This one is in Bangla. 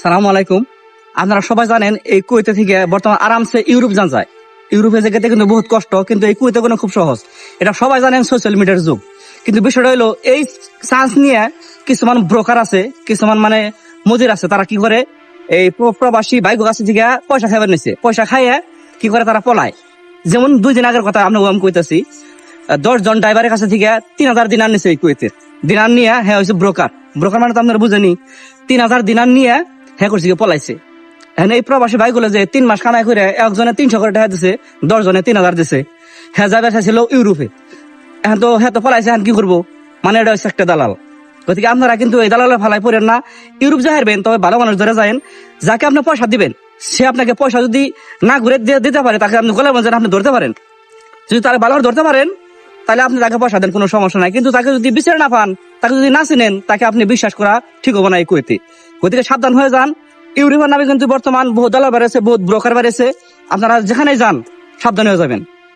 সালাম আলাইকুম। আপনারা সবাই জানেন এই কুয়েতে থেকে বর্তমান আরামসে ইউরোপ যান যায়। ইউরোপে যেতে কিন্তু বহুত কষ্ট, কিন্তু এই কুয়েতে কোনো খুব সহজ। এটা সবাই জানেন সোশ্যাল মিডিয়ার যুগ। কিন্তু বিষয়টা হলো এই চান্স নিয়ে কিছুমান ব্রোকার আছে, কিছুমান মানে মজির আছে, তারা কি করে? এই প্রবাসী বাইক কাছে থেকে পয়সা খাইবার নিছে। পয়সা খাইয়ে কি করে তারা পলায়? যেমন দুই দিন আগের কথা আপনাকে আমি কইতাছি দশ জন ড্রাইভারের কাছে থেকে তিন হাজার দিনার নিছে এই কুয়েতের দিনার নিয়ে হ্যাঁ হয়েছে ব্রোকার ব্রোকার মানে তো আপনারা বুঝেনি তিন হাজার দিনার নিয়ে হ্যাঁ করছে পলাইছে। হ্যাঁ এই প্রবাসী ভাইগুলো যে তিন মাস কামাই করে একজনে তিনশো করে টাকা দিছে দশ জনে তিন হাজার দিছে। হ্যাঁ যা যাবে ছিল ইউরোপে। এখন তো হ্যাঁ তো পলাইছে এখন কি করব? মানে এটা হচ্ছে একটা দালাল। গতিকে আপনারা কিন্তু এই দালালের ফালাই পড়েন না। ইউরোপ যা হারবেন, তবে ভালো মানুষ ধরে যায়েন। যাকে আপনি পয়সা দিবেন, সে আপনাকে পয়সা যদি না ঘুরে দিতে পারে, তাকে আপনি গলার মধ্যে আপনি ধরতে পারেন। যদি তারা ভালো ধরতে পারেন, তাহলে আপনি তাকে পয়সা দেন, কোনো সমস্যা নাই। কিন্তু তাকে যদি বিচারে না পান, তাকে যদি না চিনেন, তাকে আপনি বিশ্বাস করা ঠিক হবে না এই কুয়েতে। গতিকে সাবধান হয়ে যান। ইউরোপের নামে কিন্তু বর্তমান বহু দালাল বেড়েছে বহুত ব্রোকার বেড়েছে আপনারা যেখানে যান, সাবধান হয়ে যাবেন।